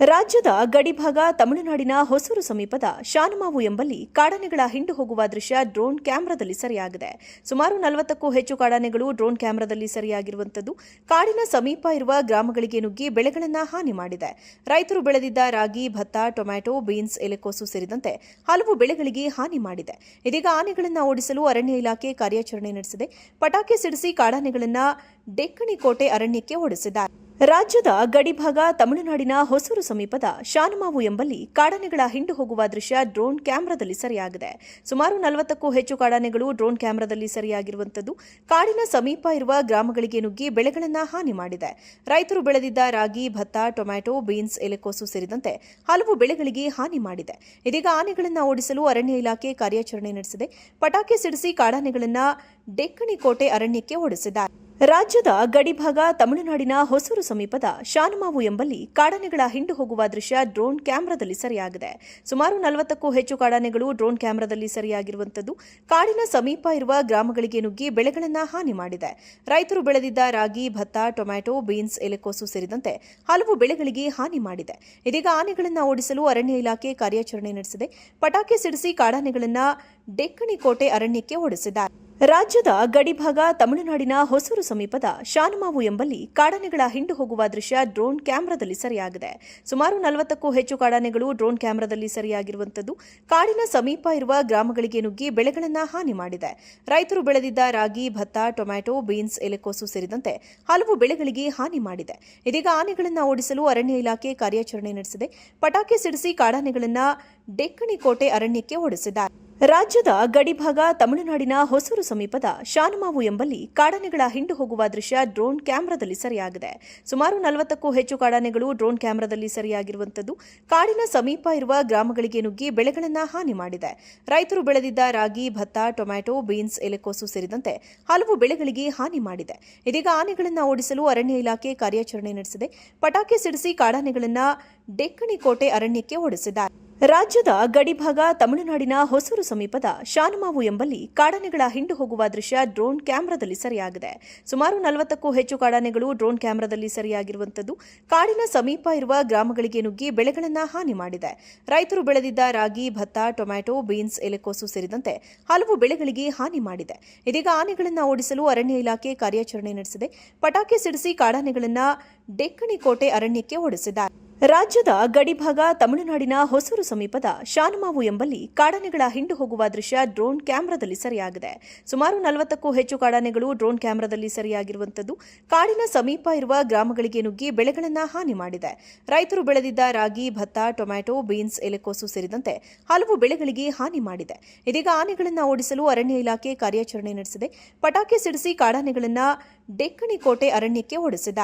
ರಾಜ್ಯದ ಗಡಿಭಾಗ ತಮಿಳುನಾಡಿನ ಹೊಸೂರು ಸಮೀಪದ ಶಾನಮಾವು ಎಂಬಲ್ಲಿ ಕಾಡಾನೆಗಳ ಹಿಂಡು ಹೋಗುವ ದೃಶ್ಯ ಡ್ರೋನ್ ಕ್ಯಾಮೆರಾದಲ್ಲಿ ಸೆರೆಯಾಗಿದೆ. ಸುಮಾರು ನಲವತ್ತಕ್ಕೂ ಹೆಚ್ಚು ಕಾಡಾನೆಗಳು ಡ್ರೋನ್ ಕ್ಯಾಮೆರಾದಲ್ಲಿ ಸೆರೆಯಾಗಿರುವಂಥದ್ದು ಕಾಡಿನ ಸಮೀಪ ಇರುವ ಗ್ರಾಮಗಳಿಗೆ ನುಗ್ಗಿ ಬೆಳೆಗಳನ್ನು ಹಾನಿ ಮಾಡಿದೆ. ರೈತರು ಬೆಳೆದಿದ್ದ ರಾಗಿ, ಭತ್ತ, ಟೊಮ್ಯಾಟೊ, ಬೀನ್ಸ್, ಎಲೆಕೋಸು ಸೇರಿದಂತೆ ಹಲವು ಬೆಳೆಗಳಿಗೆ ಹಾನಿ ಮಾಡಿದೆ. ಇದೀಗ ಆನೆಗಳನ್ನು ಓಡಿಸಲು ಅರಣ್ಯ ಇಲಾಖೆ ಕಾರ್ಯಾಚರಣೆ ನಡೆಸಿದೆ. ಪಟಾಕಿ ಸಿಡಿಸಿ ಕಾಡಾನೆಗಳನ್ನು ಡೆಕ್ಕಣಿಕೋಟೆ ಅರಣ್ಯಕ್ಕೆ ಓಡಿಸಿದ್ದಾರೆ. ರಾಜ್ಯದ ಗಡಿಭಾಗ ತಮಿಳುನಾಡಿನ ಹೊಸೂರು ಸಮೀಪದ ಶಾನಮಾವು ಎಂಬಲ್ಲಿ ಕಾಡಾನೆಗಳ ಹಿಂಡು ಹೋಗುವ ದೃಶ್ಯ ಡ್ರೋನ್ ಕ್ಯಾಮೆರಾದಲ್ಲಿ ಸೆರೆಯಾಗಿದೆ. ಸುಮಾರು ನಲವತ್ತಕ್ಕೂ ಹೆಚ್ಚು ಕಾಡಾನೆಗಳು ಡ್ರೋನ್ ಕ್ಯಾಮೆರಾದಲ್ಲಿ ಸೆರೆಯಾಗಿರುವಂಥದ್ದು ಕಾಡಿನ ಸಮೀಪ ಇರುವ ಗ್ರಾಮಗಳಿಗೆ ನುಗ್ಗಿ ಬೆಳೆಗಳನ್ನು ಹಾನಿ ಮಾಡಿದೆ. ರೈತರು ಬೆಳೆದಿದ್ದ ರಾಗಿ, ಭತ್ತ, ಟೊಮ್ಯಾಟೊ, ಬೀನ್ಸ್, ಎಲೆಕೋಸು ಸೇರಿದಂತೆ ಹಲವು ಬೆಳೆಗಳಿಗೆ ಹಾನಿ ಮಾಡಿದೆ. ಇದೀಗ ಆನೆಗಳನ್ನು ಓಡಿಸಲು ಅರಣ್ಯ ಇಲಾಖೆ ಕಾರ್ಯಾಚರಣೆ ನಡೆಸಿದೆ. ಪಟಾಕಿ ಸಿಡಿಸಿ ಕಾಡಾನೆಗಳನ್ನು ಡೆಕ್ಕಣಿಕೋಟೆ ಅರಣ್ಯಕ್ಕೆ ಓಡಿಸಿದ್ದಾರೆ. ರಾಜ್ಯದ ಗಡಿಭಾಗ ತಮಿಳುನಾಡಿನ ಹೊಸೂರು ಸಮೀಪದ ಶಾನಮಾವು ಎಂಬಲ್ಲಿ ಕಾಡಾನೆಗಳ ಹಿಂಡು ಹೋಗುವ ದೃಶ್ಯ ಡ್ರೋನ್ ಕ್ಯಾಮೆರಾದಲ್ಲಿ ಸೆರೆಯಾಗಿದೆ. ಸುಮಾರು ನಲವತ್ತಕ್ಕೂ ಹೆಚ್ಚು ಕಾಡಾನೆಗಳು ಡ್ರೋನ್ ಕ್ಯಾಮೆರಾದಲ್ಲಿ ಸೆರೆಯಾಗಿರುವಂತದ್ದು ಕಾಡಿನ ಸಮೀಪ ಇರುವ ಗ್ರಾಮಗಳಿಗೆ ನುಗ್ಗಿ ಬೆಳೆಗಳನ್ನು ಹಾನಿ ಮಾಡಿದೆ. ರೈತರು ಬೆಳೆದಿದ್ದ ರಾಗಿ, ಭತ್ತ, ಟೊಮ್ಯಾಟೊ, ಬೀನ್ಸ್, ಎಲೆಕೋಸು ಸೇರಿದಂತೆ ಹಲವು ಬೆಳೆಗಳಿಗೆ ಹಾನಿ ಮಾಡಿದೆ. ಇದೀಗ ಆನೆಗಳನ್ನು ಓಡಿಸಲು ಅರಣ್ಯ ಇಲಾಖೆ ಕಾರ್ಯಾಚರಣೆ ನಡೆಸಿದೆ. ಪಟಾಕಿ ಸಿಡಿಸಿ ಕಾಡಾನೆಗಳನ್ನು ಡೆಕ್ಕಣಿಕೋಟೆ ಅರಣ್ಯಕ್ಕೆ ಓಡಿಸಿದ್ದಾರೆ. ರಾಜ್ಯದ ಗಡಿಭಾಗ ತಮಿಳುನಾಡಿನ ಹೊಸೂರು ಸಮೀಪದ ಶಾನಮಾವು ಎಂಬಲ್ಲಿ ಕಾಡಾನೆಗಳ ಹಿಂಡು ಹೋಗುವ ದೃಶ್ಯ ಡ್ರೋನ್ ಕ್ಯಾಮೆರಾದಲ್ಲಿ ಸೆರೆಯಾಗಿದೆ. ಸುಮಾರು ನಲವತ್ತಕ್ಕೂ ಹೆಚ್ಚು ಕಾಡಾನೆಗಳು ಡ್ರೋನ್ ಕ್ಯಾಮೆರಾದಲ್ಲಿ ಸೆರೆಯಾಗಿರುವಂತದ್ದು ಕಾಡಿನ ಸಮೀಪ ಇರುವ ಗ್ರಾಮಗಳಿಗೆ ನುಗ್ಗಿ ಬೆಳೆಗಳನ್ನು ಹಾನಿ ಮಾಡಿದೆ. ರೈತರು ಬೆಳೆದಿದ್ದ ರಾಗಿ, ಭತ್ತ, ಟೊಮ್ಯಾಟೊ, ಬೀನ್ಸ್, ಎಲೆಕೋಸು ಸೇರಿದಂತೆ ಹಲವು ಬೆಳೆಗಳಿಗೆ ಹಾನಿ ಮಾಡಿದೆ. ಇದೀಗ ಆನೆಗಳನ್ನು ಓಡಿಸಲು ಅರಣ್ಯ ಇಲಾಖೆ ಕಾರ್ಯಾಚರಣೆ ನಡೆಸಿದೆ. ಪಟಾಕಿ ಸಿಡಿಸಿ ಕಾಡಾನೆಗಳನ್ನು ಡೆಕ್ಕಣಿಕೋಟೆ ಅರಣ್ಯಕ್ಕೆ ಓಡಿಸಿದ್ದಾರೆ. ರಾಜ್ಯದ ಗಡಿಭಾಗ ತಮಿಳುನಾಡಿನ ಹೊಸೂರು ಸಮೀಪದ ಶಾನಮಾವು ಎಂಬಲ್ಲಿ ಕಾಡಾನೆಗಳ ಹಿಂಡು ಹೋಗುವ ದೃಶ್ಯ ಡ್ರೋನ್ ಕ್ಯಾಮೆರಾದಲ್ಲಿ ಸೆರೆಯಾಗಿದೆ. ಸುಮಾರು ನಲವತ್ತಕ್ಕೂ ಹೆಚ್ಚು ಕಾಡಾನೆಗಳು ಡ್ರೋನ್ ಕ್ಯಾಮೆರಾದಲ್ಲಿ ಸೆರೆಯಾಗಿರುವಂಥದ್ದು ಕಾಡಿನ ಸಮೀಪ ಇರುವ ಗ್ರಾಮಗಳಿಗೆ ನುಗ್ಗಿ ಬೆಳೆಗಳನ್ನು ಹಾನಿ ಮಾಡಿದೆ. ರೈತರು ಬೆಳೆದಿದ್ದ ರಾಗಿ, ಭತ್ತ, ಟೊಮ್ಯಾಟೊ, ಬೀನ್ಸ್, ಎಲೆಕೋಸು ಸೇರಿದಂತೆ ಹಲವು ಬೆಳೆಗಳಿಗೆ ಹಾನಿ ಮಾಡಿದೆ. ಇದೀಗ ಆನೆಗಳನ್ನು ಓಡಿಸಲು ಅರಣ್ಯ ಇಲಾಖೆ ಕಾರ್ಯಾಚರಣೆ ನಡೆಸಿದೆ. ಪಟಾಕಿ ಸಿಡಿಸಿ ಕಾಡಾನೆಗಳನ್ನು ಡೆಕ್ಕಣಿಕೋಟೆ ಅರಣ್ಯಕ್ಕೆ ಓಡಿಸಿದ್ದಾರೆ. ರಾಜ್ಯದ ಗಡಿಭಾಗ ತಮಿಳುನಾಡಿನ ಹೊಸೂರು ಸಮೀಪದ ಶಾನಮಾವು ಎಂಬಲ್ಲಿ ಕಾಡಾನೆಗಳ ಹಿಂಡು ಹೋಗುವ ದೃಶ್ಯ ಡ್ರೋನ್ ಕ್ಯಾಮೆರಾದಲ್ಲಿ ಸೆರೆಯಾಗಿದೆ. ಸುಮಾರು ನಲವತ್ತಕ್ಕೂ ಹೆಚ್ಚು ಕಾಡಾನೆಗಳು ಡ್ರೋನ್ ಕ್ಯಾಮೆರಾದಲ್ಲಿ ಸೆರೆಯಾಗಿರುವಂಥದ್ದು ಕಾಡಿನ ಸಮೀಪ ಇರುವ ಗ್ರಾಮಗಳಿಗೆ ನುಗ್ಗಿ ಬೆಳೆಗಳನ್ನು ಹಾನಿ ಮಾಡಿದೆ. ರೈತರು ಬೆಳೆದಿದ್ದ ರಾಗಿ, ಭತ್ತ, ಟೊಮ್ಯಾಟೊ, ಬೀನ್ಸ್, ಎಲೆಕೋಸು ಸೇರಿದಂತೆ ಹಲವು ಬೆಳೆಗಳಿಗೆ ಹಾನಿ ಮಾಡಿದೆ. ಇದೀಗ ಆನೆಗಳನ್ನು ಓಡಿಸಲು ಅರಣ್ಯ ಇಲಾಖೆ ಕಾರ್ಯಾಚರಣೆ ನಡೆಸಿದೆ. ಪಟಾಕಿ ಸಿಡಿಸಿ ಕಾಡಾನೆಗಳನ್ನು ಡೆಕ್ಕಣಿಕೋಟೆ ಅರಣ್ಯಕ್ಕೆ ಓಡಿಸಿದ್ದಾರೆ. ರಾಜ್ಯದ ಗಡಿಭಾಗ ತಮಿಳುನಾಡಿನ ಹೊಸೂರು ಸಮೀಪದ ಶಾನಮಾವು ಎಂಬಲ್ಲಿ ಕಾಡಾನೆಗಳ ಹಿಂಡು ಹೋಗುವ ದೃಶ್ಯ ಡ್ರೋನ್ ಕ್ಯಾಮೆರಾದಲ್ಲಿ ಸೆರೆಯಾಗಿದೆ. ಸುಮಾರು ನಲವತ್ತಕ್ಕೂ ಹೆಚ್ಚು ಕಾಡಾನೆಗಳು ಡ್ರೋನ್ ಕ್ಯಾಮೆರಾದಲ್ಲಿ ಸೆರೆಯಾಗಿರುವಂತದ್ದು ಕಾಡಿನ ಸಮೀಪ ಇರುವ ಗ್ರಾಮಗಳಿಗೆ ನುಗ್ಗಿ ಬೆಳೆಗಳನ್ನು ಹಾನಿ ಮಾಡಿದೆ. ರೈತರು ಬೆಳೆದಿದ್ದ ರಾಗಿ, ಭತ್ತ, ಟೊಮ್ಯಾಟೊ, ಬೀನ್ಸ್, ಎಲೆಕೋಸು ಸೇರಿದಂತೆ ಹಲವು ಬೆಳೆಗಳಿಗೆ ಹಾನಿ ಮಾಡಿದೆ. ಇದೀಗ ಆನೆಗಳನ್ನು ಓಡಿಸಲು ಅರಣ್ಯ ಇಲಾಖೆ ಕಾರ್ಯಾಚರಣೆ ನಡೆಸಿದೆ. ಪಟಾಕಿ ಸಿಡಿಸಿ ಕಾಡಾನೆಗಳನ್ನು ಡೆಕ್ಕಣಿಕೋಟೆ ಅರಣ್ಯಕ್ಕೆ ಓಡಿಸಿದ್ದಾರೆ.